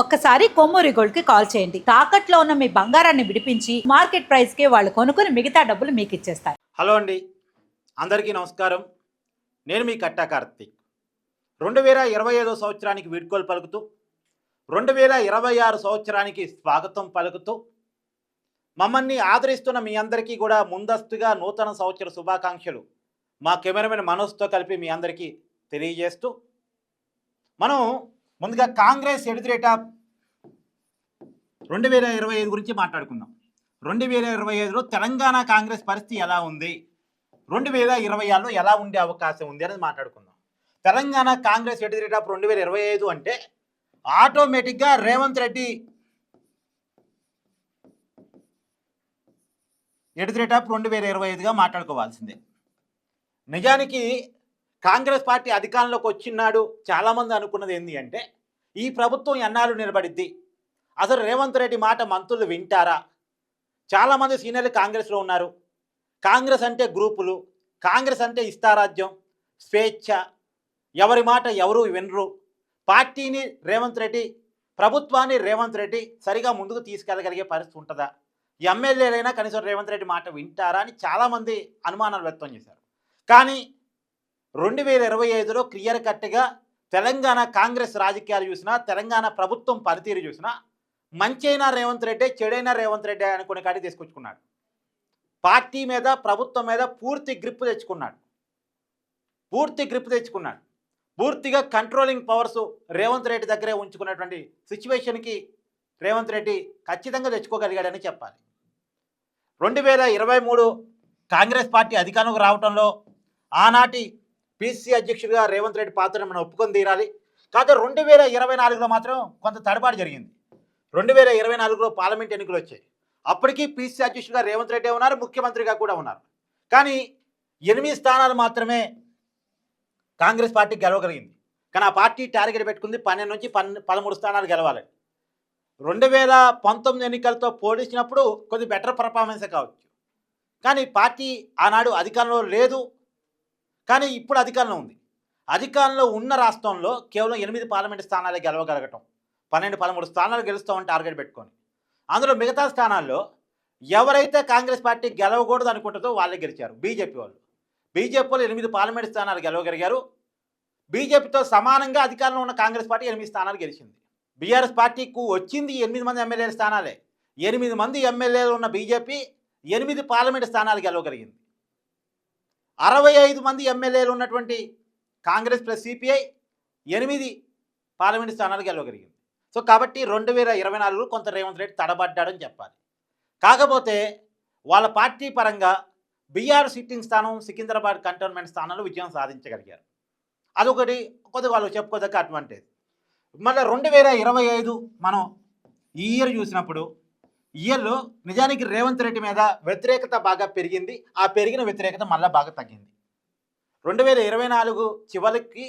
ఒక్కసారి కొమ్మూరి గోల్డ్కి కాల్ చేయండి. తాకట్లో ఉన్న మీ బంగారాన్ని విడిపించి మార్కెట్ ప్రైస్కి వాళ్ళు కొనుక్కుని మిగతా డబ్బులు మీకు ఇచ్చేస్తారు. హలో అండి. అందరికీ నమస్కారం. నేను మీ కట్టా కార్తీక్. రెండు వేల ఇరవై ఐదో సంవత్సరానికి వీడ్కోలు పలుకుతూ రెండు వేల ఇరవై ఆరు సంవత్సరానికి స్వాగతం పలుకుతూ మమ్మల్ని ఆదరిస్తున్న మీ అందరికీ కూడా ముందస్తుగా నూతన సంవత్సర శుభాకాంక్షలు. మా కెమెరామెన్ మనోజ్తో కలిపి మీ అందరికీ తెలియజేస్తూ మనం ముందుగా కాంగ్రెస్ ఎడిదిరేట రెండు వేల ఇరవై ఐదు గురించి మాట్లాడుకుందాం. రెండు వేల ఇరవై ఐదులో తెలంగాణ కాంగ్రెస్ పరిస్థితి ఎలా ఉంది? రెండు వేల ఇరవై ఆరులో ఎలా ఉండే అవకాశం ఉంది అనేది మాట్లాడుకుందాం. తెలంగాణ కాంగ్రెస్ ఎట్ రెండు వేల ఇరవై ఐదు అంటే ఆటోమేటిక్గా రేవంత్ రెడ్డి ఎట్ రెండు వేల ఇరవై ఐదుగా మాట్లాడుకోవాల్సిందే. నిజానికి కాంగ్రెస్ పార్టీ అధికారంలోకి వచ్చినాడు. చాలామంది అనుకున్నది ఏంటి అంటే ఈ ప్రభుత్వం ఎన్నాళ్ళు నిలబడిద్ది? అసలు రేవంత్ రెడ్డి మాట మంత్రులు వింటారా? చాలామంది సీనియర్లు కాంగ్రెస్లో ఉన్నారు. కాంగ్రెస్ అంటే గ్రూపులు కాంగ్రెస్ అంటే ఇస్తారాజ్యం స్వేచ్ఛ. ఎవరి మాట ఎవరు వినరు. పార్టీని రేవంత్ రెడ్డి ప్రభుత్వాన్ని రేవంత్ రెడ్డి సరిగా ముందుకు తీసుకెళ్ళగలిగే పరిస్థితి ఉంటుందా? ఎమ్మెల్యేలైనా కనీసం రేవంత్ రెడ్డి మాట వింటారా అని చాలామంది అనుమానాలు వ్యక్తం చేశారు. కానీ రెండు వేల ఇరవై ఐదులో క్లియర్ కట్గా తెలంగాణ కాంగ్రెస్ రాజకీయాలు చూసినా తెలంగాణ ప్రభుత్వం పనితీరు చూసినా మంచైనా రేవంత్ రెడ్డి చెడైనా రేవంత్ రెడ్డి అనుకునే కాడికి తీసుకొచ్చుకున్నాడు. పార్టీ మీద ప్రభుత్వం మీద పూర్తి గ్రిప్ తెచ్చుకున్నాడు. పూర్తి గ్రిప్ తెచ్చుకున్నాడు. పూర్తిగా కంట్రోలింగ్ పవర్స్ రేవంత్ రెడ్డి దగ్గరే ఉంచుకున్నటువంటి సిచ్యువేషన్కి రేవంత్ రెడ్డి ఖచ్చితంగా తెచ్చుకోగలిగాడని చెప్పాలి. రెండు వేల ఇరవై మూడు కాంగ్రెస్ పార్టీ అధికారంలోకి రావడంలో ఆనాటి పిసిసి అధ్యక్షుడిగా రేవంత్ రెడ్డి పాత్రను మనం ఒప్పుకొని తీరాలి. కాకపోతే రెండు వేల ఇరవై నాలుగులో మాత్రం కొంత తడబాటు జరిగింది. రెండు వేల ఇరవై నాలుగులో పార్లమెంట్ ఎన్నికలు వచ్చాయి. అప్పటికి పీసీసీ అధ్యక్షుడిగా రేవంత్ రెడ్డి ఉన్నారు ముఖ్యమంత్రిగా కూడా ఉన్నారు. కానీ ఎనిమిది స్థానాలు మాత్రమే కాంగ్రెస్ పార్టీ గెలవగలిగింది. కానీ ఆ పార్టీ టార్గెట్ పెట్టుకుంది పన్నెండు నుంచి పన్నె పదమూడు స్థానాలు గెలవాలి. రెండు వేల పంతొమ్మిది ఎన్నికలతో పోలిచినప్పుడు కొద్ది బెటర్ పర్ఫార్మెన్సే కావచ్చు. కానీ పార్టీ ఆనాడు అధికారంలో లేదు. కానీ ఇప్పుడు అధికారంలో ఉంది. అధికారంలో ఉన్న రాష్ట్రంలో కేవలం ఎనిమిది పార్లమెంట్ స్థానాలే గెలవగలగటం. పన్నెండు పదమూడు స్థానాలు గెలుస్తామని టార్గెట్ పెట్టుకొని. అందులో మిగతా స్థానాల్లో ఎవరైతే కాంగ్రెస్ పార్టీ గెలవకూడదు అనుకుంటుందో వాళ్ళే గెలిచారు. బీజేపీ వాళ్ళు. బీజేపీ వాళ్ళు ఎనిమిది పార్లమెంట్ స్థానాలు గెలవగలిగారు. బీజేపీతో సమానంగా అధికారంలో ఉన్న కాంగ్రెస్ పార్టీ ఎనిమిది స్థానాలు గెలిచింది. బీఆర్ఎస్ పార్టీకు వచ్చింది ఎనిమిది మంది ఎమ్మెల్యేల స్థానాలే. ఎనిమిది మంది ఎమ్మెల్యేలు ఉన్న బీజేపీ ఎనిమిది పార్లమెంట్ స్థానాలు గెలవగలిగింది. అరవై ఐదు మంది ఎమ్మెల్యేలు ఉన్నటువంటి కాంగ్రెస్ ప్లస్ సిపిఐ ఎనిమిది పార్లమెంట్ స్థానాలు గెలవగలిగింది. సో కాబట్టి రెండు వేల ఇరవై నాలుగులో కొంత రేవంత్ రెడ్డి తడబడ్డాడని చెప్పాలి. కాకపోతే వాళ్ళ పార్టీ పరంగా బీఆర్ సిట్టింగ్ స్థానం సికింద్రాబాద్ కంటోన్మెంట్ స్థానంలో విజయం సాధించగలిగారు. అదొకటి కొద్దిగా వాళ్ళు చెప్పుకోదగ్గ అడ్వాంటేజ్ మళ్ళీ రెండు వేల ఇరవై ఐదు మనం ఈ ఇయర్ చూసినప్పుడు ఇయర్లో నిజానికి రేవంత్ రెడ్డి మీద వ్యతిరేకత బాగా పెరిగింది. ఆ పెరిగిన వ్యతిరేకత మళ్ళీ బాగా తగ్గింది. రెండు వేల ఇరవై నాలుగు చివరికి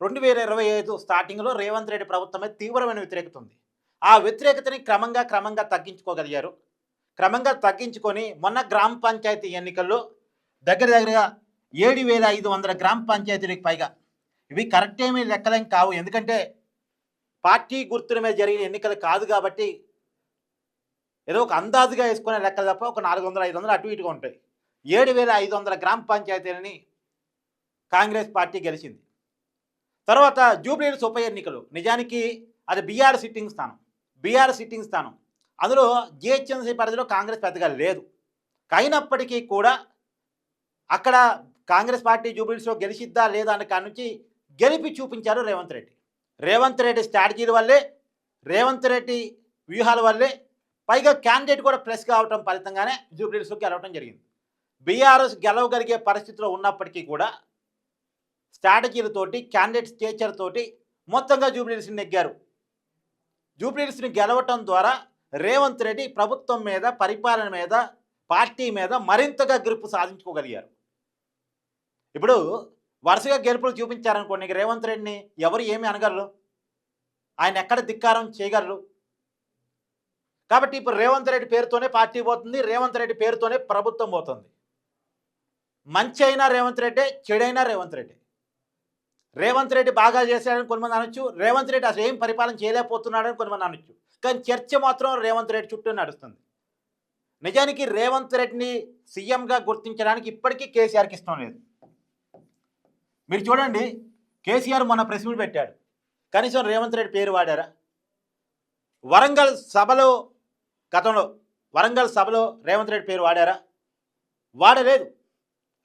రెండు వేల ఇరవై ఐదు స్టార్టింగ్లో రేవంత్ రెడ్డి ప్రభుత్వమే తీవ్రమైన వ్యతిరేకత ఉంది. ఆ వ్యతిరేకతని క్రమంగా క్రమంగా తగ్గించుకోగలిగారు. క్రమంగా తగ్గించుకొని మొన్న గ్రామ పంచాయతీ ఎన్నికల్లో దగ్గర దగ్గరగా ఏడు వేల ఐదు వందల గ్రామ పంచాయతీలకు పైగా ఇవి కరెక్ట్ ఏమీ లెక్కలేం కావు. ఎందుకంటే పార్టీ గుర్తుల మీద జరిగిన ఎన్నికలు కాదు కాబట్టి ఏదో ఒక అందాజుగా వేసుకునే లెక్కలు తప్ప ఒక నాలుగు వందల ఐదు వందలు అటు ఇటుగా ఉంటాయి. ఏడు వేల ఐదు వందల గ్రామ పంచాయతీలని కాంగ్రెస్ పార్టీ గెలిచింది. తర్వాత జూబ్లీహిల్స్ ఉప ఎన్నికలు. నిజానికి అది బీఆర్ సిట్టింగ్ స్థానం. బీఆర్ సిట్టింగ్ స్థానం. అందులో జిహెచ్ఎంసీ పరిధిలో కాంగ్రెస్ పెద్దగా లేదు. అయినప్పటికీ కూడా అక్కడ కాంగ్రెస్ పార్టీ జూబ్లీహిల్స్లో గెలిచిద్దా లేదా అనే కాడి నుంచి గెలిపి చూపించారు రేవంత్ రెడ్డి. రేవంత్ రెడ్డి స్ట్రాటజీల వల్లే రేవంత్ రెడ్డి వ్యూహాల వల్లే పైగా క్యాండిడేట్ కూడా ప్లస్ కావటం ఫలితంగానే జూబ్లీహిల్స్లో గెలవటం జరిగింది. బీఆర్ఎస్ గెలవగలిగే పరిస్థితిలో ఉన్నప్పటికీ కూడా స్ట్రాటజీలతోటి క్యాండిడేట్ స్టేచర్ తోటి మొత్తంగా జూబ్లీహిల్స్ని నెగ్గారు. జూబ్లీహిల్స్ని గెలవటం ద్వారా రేవంత్ రెడ్డి ప్రభుత్వం మీద పరిపాలన మీద పార్టీ మీద మరింతగా గెలుపు సాధించుకోగలిగారు. ఇప్పుడు వరుసగా గెలుపులు చూపించారనుకోండి రేవంత్ రెడ్డిని ఎవరు ఏమి అనగలరు? ఆయన ఎక్కడ ధిక్కారం చేయగలరు? కాబట్టి ఇప్పుడు రేవంత్ రెడ్డి పేరుతోనే పార్టీ పోతుంది రేవంత్ రెడ్డి పేరుతోనే ప్రభుత్వం పోతుంది. మంచి అయినా రేవంత్ రెడ్డే చెడైనా రేవంత్ రెడ్డి. రేవంత్ రెడ్డి బాగా చేశాడని కొంతమంది అనొచ్చు రేవంత్ రెడ్డి అసలు ఏం పరిపాలన చేయలేకపోతున్నాడని కొంతమంది అనొచ్చు. కానీ చర్చ మాత్రం రేవంత్ రెడ్డి చుట్టూ నడుస్తుంది. నిజానికి రేవంత్ రెడ్డిని సీఎంగా గుర్తించడానికి ఇప్పటికీ కేసీఆర్కి ఇష్టం లేదు. మీరు చూడండి కేసీఆర్ మొన్న ప్రెస్ మీట్ పెట్టాడు. కనీసం రేవంత్ రెడ్డి పేరు వాడారా? వరంగల్ సభలో గతంలో వరంగల్ సభలో రేవంత్ రెడ్డి పేరు వాడారా? వాడలేదు.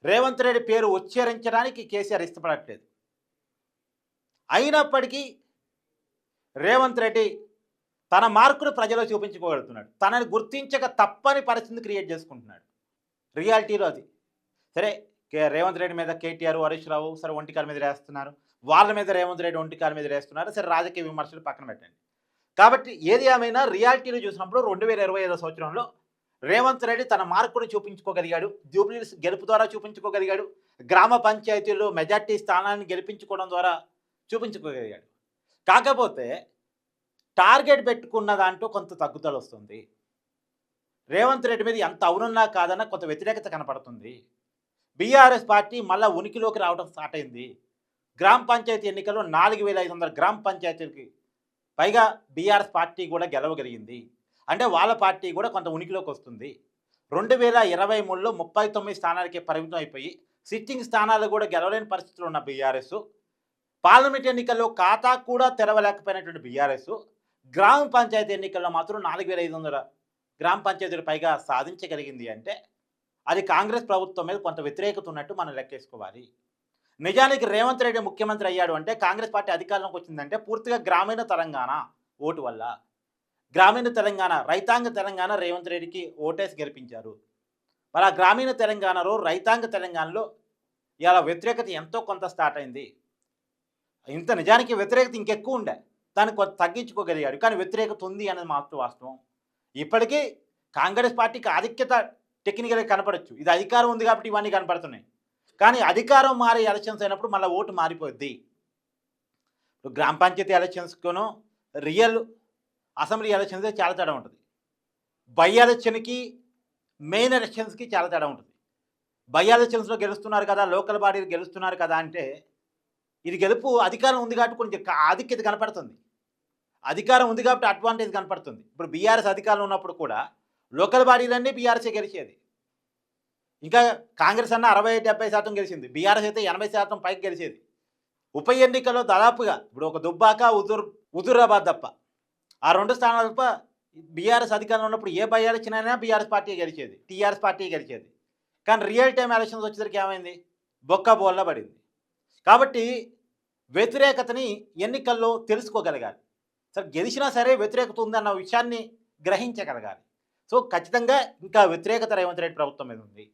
రేవంత్ రెడ్డి పేరు ఉచ్చరించడానికి కేసీఆర్ ఇష్టపడట్లేదు. అయినప్పటికీ రేవంత్ రెడ్డి తన మార్కును ప్రజలు చూపించుకోగలుగుతున్నాడు. తనని గుర్తించక తప్పని పరిస్థితిని క్రియేట్ చేసుకుంటున్నాడు. రియాలిటీలో అది. సరే కే రేవంత్ రెడ్డి మీద కేటీఆర్ హరీష్ రావు సరే ఒంటికాల మీద వేస్తున్నారు వాళ్ళ మీద రేవంత్ రెడ్డి ఒంటికాల మీద వేస్తున్నారు సరే రాజకీయ విమర్శలు పక్కన పెట్టండి. కాబట్టి ఏది ఏమైనా రియాలిటీని చూసినప్పుడు రెండు వేల ఇరవై ఐదో సంవత్సరంలో రేవంత్ రెడ్డి తన మార్కును చూపించుకోగలిగాడు జూబ్లీస్ గెలుపు ద్వారా చూపించుకోగలిగాడు గ్రామ పంచాయతీల్లో మెజార్టీ స్థానాన్ని గెలిపించుకోవడం ద్వారా చూపించుకోగలిగాడు. కాకపోతే టార్గెట్ పెట్టుకున్న దాంట్లో కొంత తగ్గుదల వస్తుంది. రేవంత్ రెడ్డి మీద ఎంత అవునున్నా కాదన్న కొంత వ్యతిరేకత కనపడుతుంది. బీఆర్ఎస్ పార్టీ మళ్ళీ ఉనికిలోకి రావడం స్టార్ట్ అయింది. గ్రామ పంచాయతీ ఎన్నికల్లో నాలుగు వేల ఐదు వందల గ్రామ పంచాయతీలకి పైగా బీఆర్ఎస్ పార్టీ కూడా గెలవగలిగింది. అంటే వాళ్ళ పార్టీ కూడా కొంత ఉనికిలోకి వస్తుంది రెండు వేల ఇరవై మూడులో ముప్పై తొమ్మిది స్థానాలకే పరిమితం అయిపోయి సిట్టింగ్ స్థానాలు కూడా గెలవలేని పరిస్థితులు ఉన్న బీఆర్ఎస్. పార్లమెంట్ ఎన్నికల్లో ఖాతా కూడా తెరవలేకపోయినటువంటి బీఆర్ఎస్. గ్రామ పంచాయతీ ఎన్నికల్లో మాత్రం నాలుగు వేల ఐదు వందల గ్రామ పంచాయతీలు పైగా సాధించగలిగింది అంటే అది కాంగ్రెస్ ప్రభుత్వం మీద కొంత వ్యతిరేకత ఉన్నట్టు మనం లెక్కేసుకోవాలి. నిజానికి రేవంత్ రెడ్డి ముఖ్యమంత్రి అయ్యాడు అంటే కాంగ్రెస్ పార్టీ అధికారంలోకి వచ్చిందంటే పూర్తిగా గ్రామీణ తెలంగాణ ఓటు వల్ల. గ్రామీణ తెలంగాణ రైతాంగ తెలంగాణ రేవంత్ రెడ్డికి ఓటేసి గెలిపించారు. మరి ఆ గ్రామీణ తెలంగాణలో రైతాంగ తెలంగాణలో ఇలా వ్యతిరేకత ఎంతో కొంత స్టార్ట్ అయింది. ఇంత నిజానికి వ్యతిరేకత ఇంకెక్కువ ఉండే. దాన్ని కొంత తగ్గించుకోగలిగాడు. కానీ వ్యతిరేకత ఉంది అనేది మాత్రం వాస్తవం. ఇప్పటికీ కాంగ్రెస్ పార్టీకి ఆధిక్యత టెక్నికల్గా కనపడచ్చు. ఇది అధికారం ఉంది కాబట్టి ఇవన్నీ కనపడుతున్నాయి. కానీ అధికారం మారే ఎలక్షన్స్ అయినప్పుడు మళ్ళీ ఓటు మారిపోద్ది. ఇప్పుడు గ్రామ పంచాయతీ ఎలక్షన్స్కును రియల్ అసెంబ్లీ ఎలక్షన్స్ చాలా తేడా ఉంటుంది. బై ఎలక్షన్కి మెయిన్ ఎలక్షన్స్కి చాలా తేడా ఉంటుంది. బై ఎలక్షన్స్లో గెలుస్తున్నారు కదా లోకల్ బాడీలు గెలుస్తున్నారు కదా అంటే ఇది గెలుపు అధికారం ఉంది కాబట్టి కొంచెం ఆధిక్యత కనపడుతుంది. అధికారం ఉంది కాబట్టి అడ్వాంటేజ్ కనపడుతుంది. ఇప్పుడు బీఆర్ఎస్ అధికారంలో ఉన్నప్పుడు కూడా లోకల్ బాడీలన్నీ బీఆర్ఎస్ఏ గెలిచేది. ఇంకా కాంగ్రెస్ అన్న అరవై డెబ్బై శాతం గెలిచింది. బీఆర్ఎస్ అయితే ఎనభై శాతం పైకి గెలిచేది. ఉప ఎన్నికల్లో దాదాపుగా ఇప్పుడు ఒక దుబ్బాక ఉదుర్ ఉదురాబాద్ తప్ప ఆ రెండు స్థానాలు తప్ప బీఆర్ఎస్ అధికారంలో ఉన్నప్పుడు ఏ బై ఎలక్షన్ అయినా బీఆర్ఎస్ పార్టీ గెలిచేది. టీఆర్ఎస్ పార్టీ గెలిచేది. కానీ రియల్ టైం ఎలక్షన్స్ వచ్చేసరికి ఏమైంది? బొక్క బోల్ల పడింది. కాబట్టి వ్యతిరేకతని ఎన్నికల్లో తెలుసుకోగలగాలి. సరే గెలిచినా సరే వ్యతిరేకత ఉందన్న విషయాన్ని గ్రహించగలగాలి. సో ఖచ్చితంగా ఇంకా వ్యతిరేకత రేవంత్ రెడ్డి ప్రభుత్వం మీద ఉంది.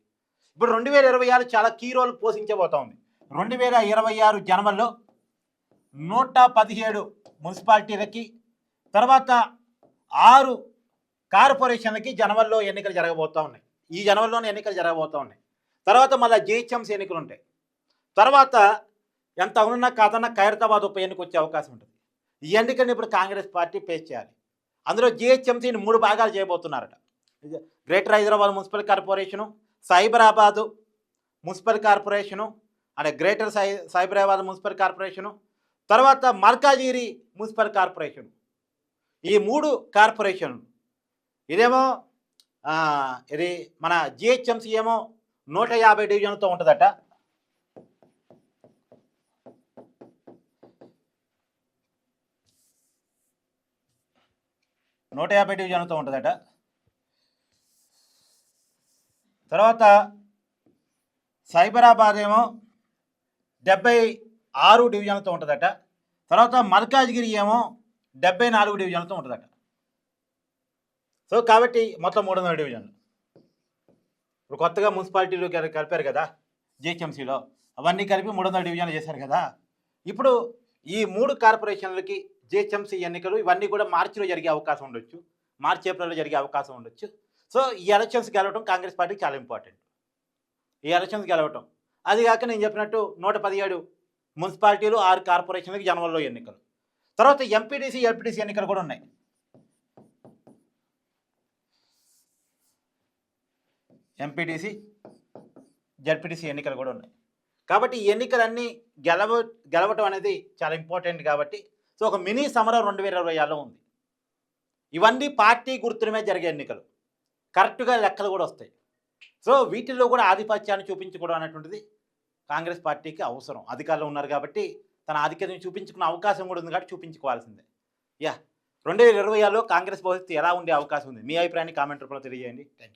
ఇప్పుడు రెండు వేల ఇరవై ఆరు చాలా కీ రోల్ పోషించబోతా ఉంది రెండు వేల ఇరవై ఆరు జనవరిలో నూట పదిహేడు మున్సిపాలిటీలకి తర్వాత ఆరు కార్పొరేషన్లకి జనవరిలో ఎన్నికలు జరగబోతూ ఉన్నాయి ఈ జనవరిలోనే ఎన్నికలు జరగబోతూ ఉన్నాయి తర్వాత మళ్ళీ జిహెచ్ఎంసీ ఎన్నికలు ఉంటాయి. తర్వాత ఎంత అవునున్నా కాదన్నా ఖైరతాబాద్ ఉప ఎన్నిక వచ్చే అవకాశం ఉంటుంది. ఈ ఎన్నికని ఇప్పుడు కాంగ్రెస్ పార్టీ ఫేస్ చేయాలి. అందులో జిహెచ్ఎంసీని మూడు భాగాలు చేయబోతున్నారట. ఇది greater Hyderabad municipal corporation Cyberabad municipal corporation అంటే గ్రేటర్ సై సైబరాబాద్ మున్సిపల్ కార్పొరేషను తర్వాత మల్కాజిగిరి మున్సిపల్ కార్పొరేషన్. ఈ మూడు కార్పొరేషన్ ఇదేమో ఇది మన జిహెచ్ఎంసీ ఏమో నూట యాభై డివిజన్లతో ఉంటుందట. నూట యాభై డివిజన్లతో ఉంటుందట. తర్వాత సైబరాబాద్ ఏమో డెబ్బై ఆరు డివిజన్లతో ఉంటుందట. తర్వాత మల్కాజ్గిరి ఏమో డెబ్బై నాలుగు డివిజన్లతో ఉంటుందట. సో కాబట్టి మొత్తం మూడు వందల డివిజన్లు. ఇప్పుడు కొత్తగా మున్సిపాలిటీలు కలిపారు కదా జిహెచ్ఎంసీలో. అవన్నీ కలిపి మూడు వందల డివిజన్లు చేశారు కదా. ఇప్పుడు ఈ మూడు కార్పొరేషన్లకి జిహెచ్ఎంసీ ఎన్నికలు ఇవన్నీ కూడా మార్చిలో జరిగే అవకాశం ఉండొచ్చు. మార్చి ఏప్రిల్లో జరిగే అవకాశం ఉండొచ్చు. సో ఈ ఎలక్షన్స్ గెలవడం కాంగ్రెస్ పార్టీకి చాలా ఇంపార్టెంట్ ఈ ఎలక్షన్స్ గెలవటం. అది కాక నేను చెప్పినట్టు నూట పదిహేడు మున్సిపాలిటీలు ఆరు కార్పొరేషన్లకి జనవరిలో ఎన్నికలు. తర్వాత ఎంపీటీసీ ఎల్పీటీసీ ఎన్నికలు కూడా ఉన్నాయి. ఎంపీటీసీ జడ్పీటీసీ ఎన్నికలు కూడా ఉన్నాయి. కాబట్టి ఈ ఎన్నికలన్నీ గెలవ గెలవటం అనేది చాలా ఇంపార్టెంట్ కాబట్టి సో ఒక మినీ సమరం రెండు వేల ఇరవై ఆరులో ఉంది. ఇవన్నీ పార్టీ గుర్తుల మీద జరిగే ఎన్నికలు. కరెక్ట్గా లెక్కలు కూడా వస్తాయి. సో వీటిల్లో కూడా ఆధిపత్యాన్ని చూపించుకోవడం అనేటువంటిది కాంగ్రెస్ పార్టీకి అవసరం. అధికారంలో ఉన్నారు కాబట్టి తన ఆధిక్యతను చూపించుకునే అవకాశం కూడా ఉంది కాబట్టి చూపించుకోవాల్సిందే. యా రెండు వేల ఇరవై ఆరులో కాంగ్రెస్ భవిష్యత్తు ఎలా ఉండే అవకాశం ఉంది? మీ అభిప్రాయాన్ని కామెంట్ రూపంలో తెలియజేయండి. Thank you